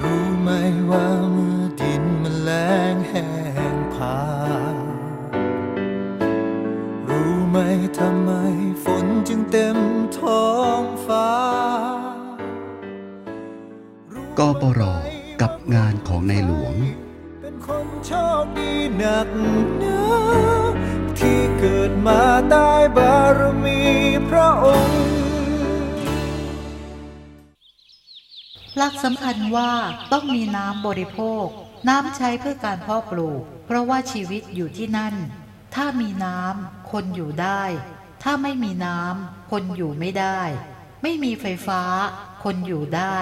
รู้ไหมว่าเมื่อดินมันแล้งแห้งผารู้ไหมทำไมฝนจึงเต็มท้องฟ้า กปรกับงานของในหลวง เป็นคนโชคดีหนักหนาที่เกิดมาใต้บา หลักสำคัญว่าต้องมีน้ำบริโภค น้ำใช้เพื่อการเพาะปลูก เพราะว่าชีวิตอยู่ที่นั่น ถ้ามีน้ำคนอยู่ได้ ถ้าไม่มีน้ำคนอยู่ไม่ได้ ไม่มีไฟฟ้า คนอยู่ได้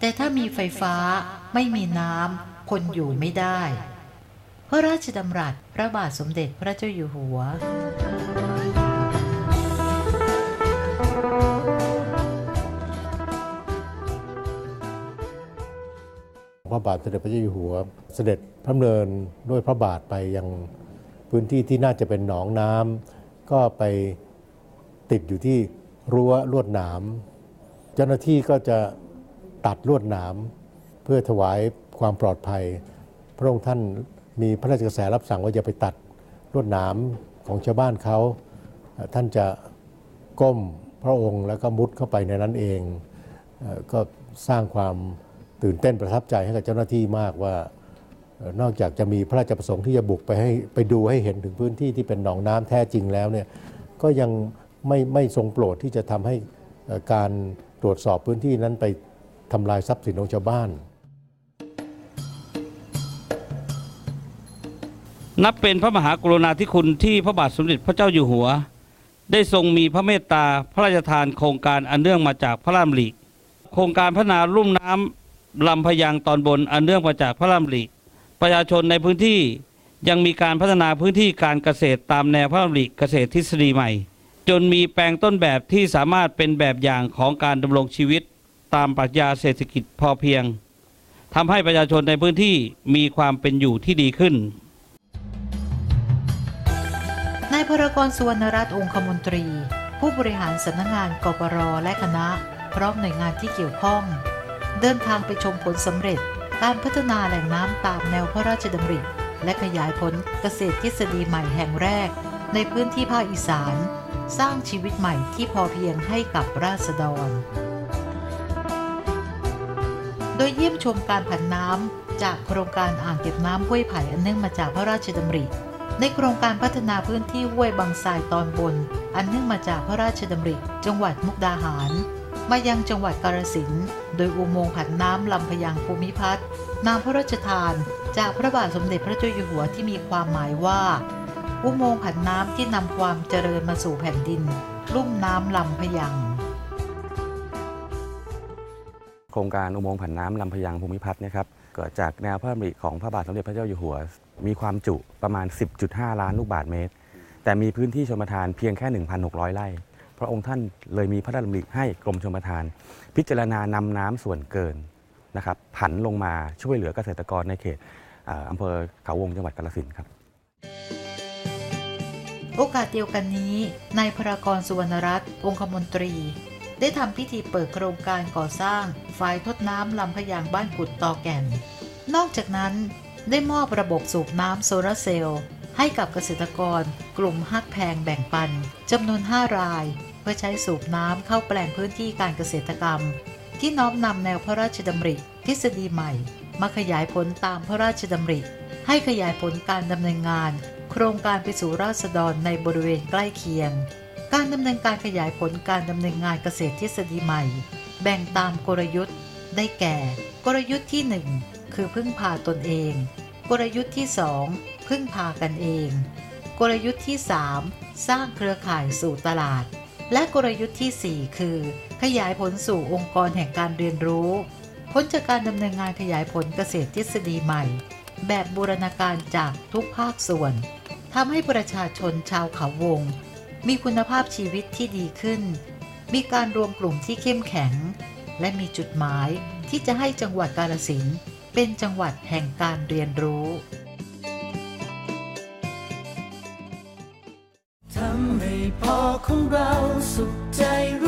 แต่ถ้ามีไฟฟ้าไม่มีน้ำคนอยู่ไม่ได้ พระราชดำรัสพระบาทสมเด็จพระเจ้าอยู่หัว พระบาทสมเด็จพระเจ้าอยู่หัว เสด็จพระเนินด้วยพระบาทไปยังพื้นที่ที่น่าจะเป็นหนองน้ำก็ไปติดอยู่ที่รั้วลวดหนาม เจ้าหน้าที่ก็จะตัดลวดหนาม เพื่อถวายความปลอดภัย พระองค์ท่านมีพระราชกระแสรับสั่งว่าอย่าไปตัดลวดหนามของชาวบ้านเขา ท่านจะก้มพระองค์แล้วก็มุดเข้าไปในนั้นเอง ก็สร้างความ ตื่นเต้นประทับใจให้กับเจ้าหน้าที่มากว่านอกจากจะมีพระราชประสงค์ที่จะบุกไปให้ไปดูให้เห็นถึงพื้นที่ที่เป็นหนองน้ำแท้จริงแล้วเนี่ยก็ยังไม่ไม่ทรงโปรดที่จะทำให้การตรวจสอบพื้นที่นั้นไปทำลายทรัพย์สินของชาวบ้านนับเป็นพระมหากรุณาธิคุณที่พระบาทสมเด็จพระเจ้าอยู่หัว ได้ทรงมีพระเมตตาพระราชทานโครงการอันเนื่องมาจากพระรามลิโครงการพัฒนาลุ่มน้ำ ลำพยังตอนบนอันเนื่องมาจากพระรามลิประชาชนในพื้นที่ยังมีการพัฒนาพื้นที่การเกษตรตามแนวพระรามลิเกษตรทฤษฎีใหม่ จนมีแปลงต้นแบบที่สามารถเป็นแบบอย่างของการดำรงชีวิต ตามปรัชญาเศรษฐกิจพอเพียงทำให้ประชาชนในพื้นที่มีความเป็นอยู่ที่ดีขึ้นนายพรกรสุวรรณรัตน์องคมนตรี ผู้บริหารสำนักงานกปรและคณะ พร้อมหน่วยงานที่เกี่ยวข้อง เดินทางไปชมผลสำเร็จ การพัฒนาแหล่งน้ำตามแนวพระราชดำริและขยายผลเกษตรทฤษฎีใหม่แห่งแรก ในพื้นที่ภาคอีสาน สร้างชีวิตใหม่ที่พอเพียงให้กับราษฎร โดยเยี่ยมชมการผันน้ำจากโครงการอ่างเก็บน้ำห้วยไผ่อันเนื่องมาจากพระราชดำริ ในโครงการพัฒนาพื้นที่ห้วยบางทรายตอนบน อันเนื่องมาจากพระราชดำริ จังหวัดมุกดาหาร มายังจังหวัดกาฬสินธุ์โดยอุโมงค์ผันน้ำลำพยังภูมิพัฒน์นามพระราชทาน จากพระบาทสมเด็จพระเจ้าอยู่หัวที่มีความหมายว่า อุโมงค์ผันน้ำที่นำความเจริญมาสู่แผ่นดิน ลุ่มน้ำลำพยัง โครงการอุโมงค์ผันน้ำลำพยังภูมิพัฒน์เนะครับเกิดจากแนวพระดำริของพระบาทสมเด็จพระเจ้าอยู่หัว มีความจุประมาณ 10.5 ล้านลูกบาศก์เมตร แต่มีพื้นที่ชมทานเพียงแค่ 1,600 ไร่ พระองค์ท่านเลยมีพระราชดำริให้กรมชมทาน พิจารณานำน้ำส่วนเกินนะครับผันลงมาช่วยเหลือเกษตรกรในเขตอ่าอำเภอเขาวงจังหวัดกาฬสินธุ์ครับ โอกาสเดียวกันนี้นายพรากรสุวรรณรัตน์องคมนตรี ได้ทำพิธีเปิดโครงการก่อสร้างฝายทดน้ำลำพะยางบ้านกุดตอแก่น นอกจากนั้นได้มอบระบบสูบน้ำโซลาร์เซลล์ ให้กับเกษตรกร กลุ่มฮักแพงแบ่งปันจำนวน 5 ราย เพื่อใช้สูบน้ำเข้าแปลงพื้นที่การเกษตรกรรม ที่น้อมนำแนวพระราชดำริ ทฤษฎีใหม่ มาขยายผลตามพระราชดำริ ให้ขยายผลการดำเนินงาน โครงการไปสู่ราษฎรในบริเวณใกล้เคียง การดำเนินการขยายผลการดำเนินงานเกษตรทฤษฎีใหม่ แบ่งตามกลยุทธ์ ได้แก่ กลยุทธ์ที่ 1 คือพึ่งพาตนเอง กลยุทธ์ที่ 2 พึ่งพากันเอง กลยุทธ์ที่ 3 สร้างเครือข่ายสู่ตลาด และกลยุทธ์ที่ 4 คือ ขยายผลสู่องค์กรแห่งการเรียนรู้ผลจากการดำเนินงานขยายผลเกษตรทฤษฎีใหม่ แบบบูรณาการจากทุกภาคส่วนทำให้ประชาชนชาวเขาวง มีคุณภาพชีวิตที่ดีขึ้น มีการรวมกลุ่มที่เข้มแข็ง และมีจุดหมายที่จะให้จังหวัดกาฬสินเป็นจังหวัดแห่งการเรียนรู้ำให้พ่อของเราสุขใจรู้